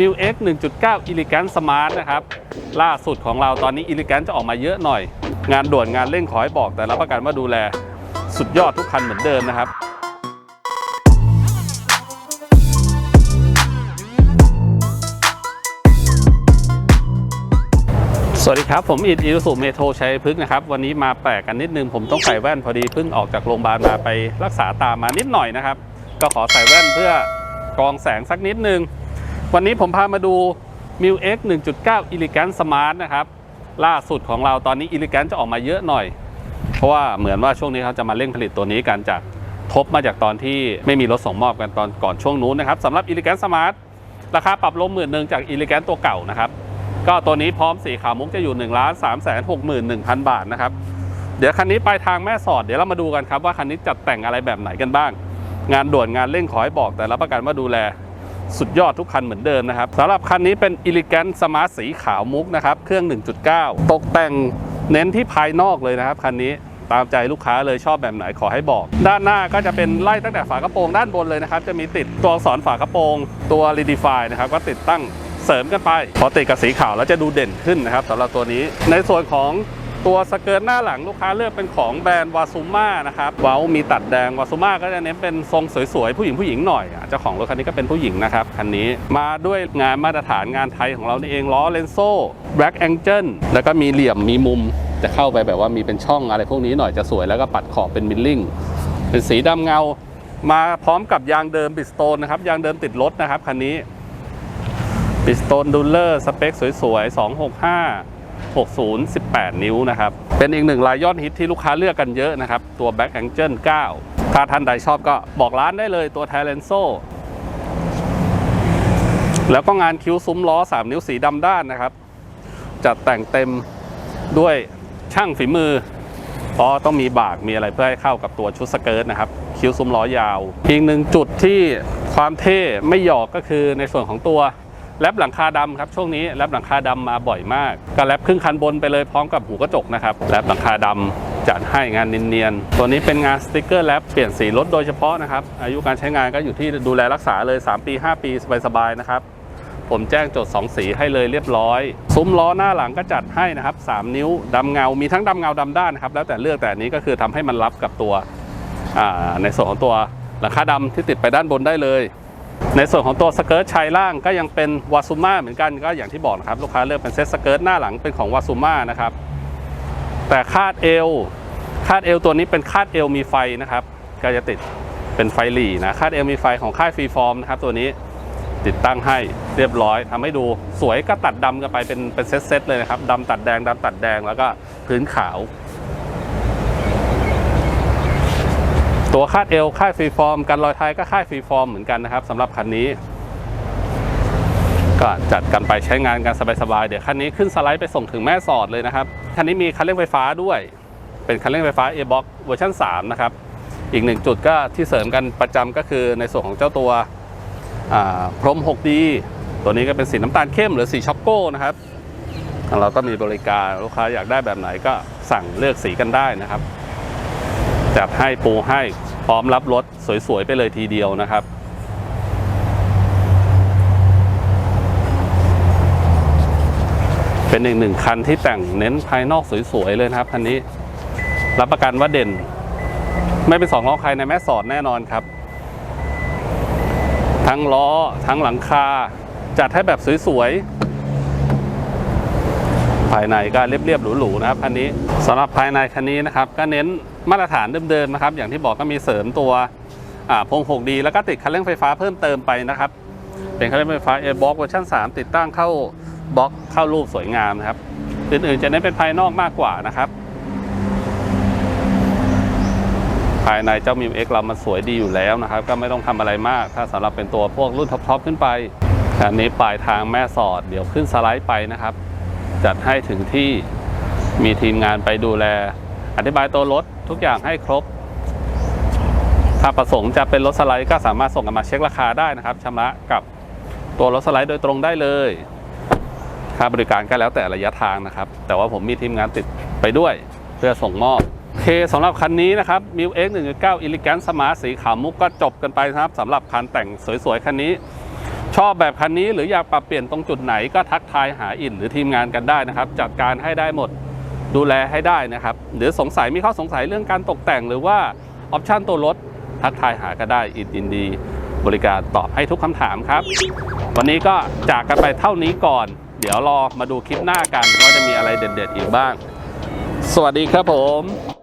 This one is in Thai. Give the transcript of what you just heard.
m i l X 1.9 Elegant Smart นะครับ ล่าสุดของเราตอนนี้ Elegant จะออกมาเยอะหน่อย งานด่วนงานเร่งขอให้บอก แต่รับประกันว่าดูแลสุดยอดทุกคันเหมือนเดิมนะครับสวัสดีครับ ผมอิดอิรุสุเมโทชัยพฤกษ์นะครับ วันนี้มาแปลกกันนิดนึง ผมต้องใส่แว่นพอดีเพิ่งออกจากโรงพยาบาลมาไปรักษาตามานิดหน่อยนะครับ ก็ขอใส่แว่นเพื่อกรองแสงสักนิดนึง วันนี้ผมพามาดู m i l X 1.9 Elegant Smart นะครับ ล่าสุดของเราตอนนี้ Elegant จะออกมาเยอะหน่อย เพราะว่าเหมือนว่าช่วงนี้เขาจะมาเร่งผลิตตัวนี้กันจากทบมาจากตอนที่ไม่มีรถส่งมอบกันตอนก่อนช่วงนู้นนะครับสำหรับ Elegant Smart ราคาปรับลงหมื่นหนึ่งจาก Elegant ตัวเก่านะครับ ก็ตัวนี้พร้อมสีขาวมุกจะอยู่1นึ่งล้านสามแสนหกหมื่นหนึ่งพันบาทนะครับเดี๋ยวคันนี้ไปทางแม่สอดเดี๋ยวเรามาดูกันครับว่าคันนี้จัดแต่งอะไรแบบไหนกันบ้าง งานด่วนงานเร่งขอให้บอกแต่รับประกันว่าดูแล สุดยอดทุกคันเหมือนเดิมนะครับสำหรับคันนี้เป็น Elegant Smart สีขาวมุกนะครับเครื่อง 1.9 ตกแต่งเน้นที่ภายนอกเลยนะครับคันนี้ตามใจลูกค้าเลยชอบแบบไหนขอให้บอก ด้านหน้าก็จะเป็นไล่ตั้งแต่ฝากระโปรงด้านบนเลยนะครับ จะมีติดตัวอักษรฝากระโปรงตัว Redefine นะครับก็ติดตั้งเสริมกันไป พอติดกับสีขาวแล้วจะดูเด่นขึ้นนะครับสำหรับตัวนี้ในส่วนของ ตัวสเกิร์ตหน้าหลังลูกค้าเลือกเป็นของแบรนด์วาซูม่านะครับเว้ามีตัดแดงวาซูม่าก็จะเน้นเป็นทรงสวยๆ ผู้หญิงผู้หญิงหน่อยเจ้าของรถคันนี้ก็เป็นผู้หญิงนะครับคันนี้มาด้วยงานมาตรฐานงานไทยของเรานี่เองล้อเลนโซ่ Black Angel แล้วก็มีเหลี่ยมมีมุม จะเข้าไปแบบว่ามีเป็นช่องอะไรพวกนี้หน่อยจะสวยแล้วก็ปัดขอบเป็นมิลลิ่งเป็นสีดำเงา มาพร้อมกับยางเดิมบิสโตนนะครับยางเดิมติดรถนะครับคันนี้บิสโตนดูลเลอร์สเปคสวยๆ265 60 18 นิ้วนะครับ เป็นอีกหนึ่งรายยอดฮิตที่ลูกค้าเลือกกันเยอะนะครับ ตัว Back Angel 9 ถ้าท่านใดชอบก็บอกร้านได้เลยตัว t a l e n s o แล้วก็งานคิ้วซุ้มล้อ 3 นิ้วสีดำด้านนะครับ จัดแต่งเต็มด้วยช่างฝีมือเพราะต้องมีบากมีอะไรเพื่อให้เข้ากับตัวชุดสเกิร์ตนะครับ คิ้วซุ้มล้อยาว อีกหนึ่งจุดที่ความเท่ไม่หยอกก็คือในส่วนของตัว แรปหลังคาดำครับช่วงนี้แรปหลังคาดำมาบ่อยมากก็แรปครึ่งคันบนไปเลยพร้อมกับหูกระจกนะครับแรปหลังคาดำจัดให้งานเนียนๆตัวนี้เป็นงานสติกเกอร์แรปเปลี่ยนสีรถโดยเฉพาะนะครับอายุการใช้งานก็อยู่ที่ดูแลรักษาเลย 3 ปี 5 ปีสบายๆนะครับผมแจ้งจทย์2สีให้เลยเรียบร้อย ซุ้มล้อหน้าหลังก็จัดให้นะครับ 3 นิ้วดำเงา มีทั้งดำเงาดำด้านนะครับ แล้วแต่เลือกแต่อันนี้ก็คือทำให้มันรับกับตัวในส่วนของตัวหลังคาดำที่ติดไปด้านบนได้เลย ในส่วนของตัวสเกิร์ตชายล่างก็ยังเป็นวาซูม่าเหมือนกันก็อย่างที่บอกนะครับลูกค้าเลือกเป็นเซ็ตสเกิร์ตหน้าหลังเป็นของวาซูม่านะครับแต่คาดเอวคาดเอวตัวนี้เป็นคาดเอวมีไฟนะครับก็จะติดเป็นไฟหลีนะคาดเอวมีไฟของค่ายฟรีฟอร์มนะครับตัวนี้ติดตั้งให้เรียบร้อยทำให้ดูสวยก็ตัดดำกันไปเป็นเป็นเซตๆเลยนะครับดำตัดแดงดำตัดแดงแล้วก็พื้นขาว ตัวคาดเอวค่ายฟรีฟอร์มกันรอยไทยก็ค่ายฟรีฟอร์มเหมือนกันนะครับสำหรับคันนี้ ก็จัดกันไปใช้งานกันสบายๆเดี๋ยวคันนี้ขึ้นสไลด์ไปส่งถึงแม่สอดเลยนะครับคันนี้มีคันเร่งไฟฟ้าด้วย เป็นคันเร่งไฟฟ้า A-Box เวอร์ชัน3นะครับอีกหนึ่งจุดก็ที่เสริมกันประจำก็คือในส่วนของเจ้าตัวพรม 6D ตัวนี้ก็เป็นสีน้ำตาลเข้มหรือสีช็อกโก้นะครับเราก็มีบริการลูกค้าอยากได้แบบไหนก็สั่งเลือกสีกันได้นะครับ จัดให้ปูให้พร้อมรับรถสวยๆ ไปเลยทีเดียวนะครับ เป็นอีกหนึ่งคันที่แต่งเน้นภายนอกสวยๆ เลยนะครับคันนี้รับประกันว่าเด่น ไม่เป็นสองล้อใครในแม่สอดแน่นอนครับ ทั้งล้อทั้งหลังคา จัดให้แบบสวยๆ ภายในก็เรียบๆหรูๆนะครับคันนี้สำหรับภายในคันนี้นะครับ ก็เน้นมาตรฐานเดิมๆนะครับ อย่างที่บอกก็มีเสริมตัวอ่าพง 6D แล้วก็ติดคันเร่งไฟฟ้าเพิ่มเติมไปนะครับ เป็นคันเร่งไฟฟ้า a b o x เวอร์ชัน3 ติดตั้งเข้าบล็อกเข้ารูปสวยงามนะครับ อื่นๆจะเน้นเป็นภายนอกมากกว่านะครับ ภายในเจ้ามิวเอ็กเรามันสวยดีอยู่แล้วนะครับ ก็ไม่ต้องทำอะไรมาก ถ้าสำหรับเป็นตัวพวกรุ่นท็อปๆขึ้นไปอันนี้ปลายทางแม่สอด เดี๋ยวขึ้นสไลด์ไปนะครับ จัดให้ถึงที่มีทีมงานไปดูแล อธิบายตัวรถทุกอย่างให้ครบ ถ้าประสงค์จะเป็นรถสไลด์ก็สามารถส่งกันมาเช็คราคาได้นะครับชำระกับตัวรถสไลด์โดยตรงได้เลยค่าบริการก็แล้วแต่ระยะทางนะครับ แต่ว่าผมมีทีมงานติดไปด้วยเพื่อส่งมอบโอเคสำหรับคันนี้นะครับ m i l X 1.9 Elegant Smart สีขาวมุกก็จบกันไปนะครับสำหรับคันแต่งสวยๆ คันนี้ ชอบแบบคันนี้หรืออยากปรับเปลี่ยนตรงจุดไหนก็ทักทายหาอินหรือทีมงานกันได้นะครับ จัดการให้ได้หมดดูแลให้ได้นะครับ หรือสงสัยมีข้อสงสัยเรื่องการตกแต่งหรือว่าออปชันตัวรถทักทายหาก็ได้อินยินดี บริการตอบให้ทุกคำถามครับ วันนี้ก็จากกันไปเท่านี้ก่อน เดี๋ยวรอมาดูคลิปหน้ากันว่าจะมีอะไรเด็ดๆอีกบ้าง สวัสดีครับผม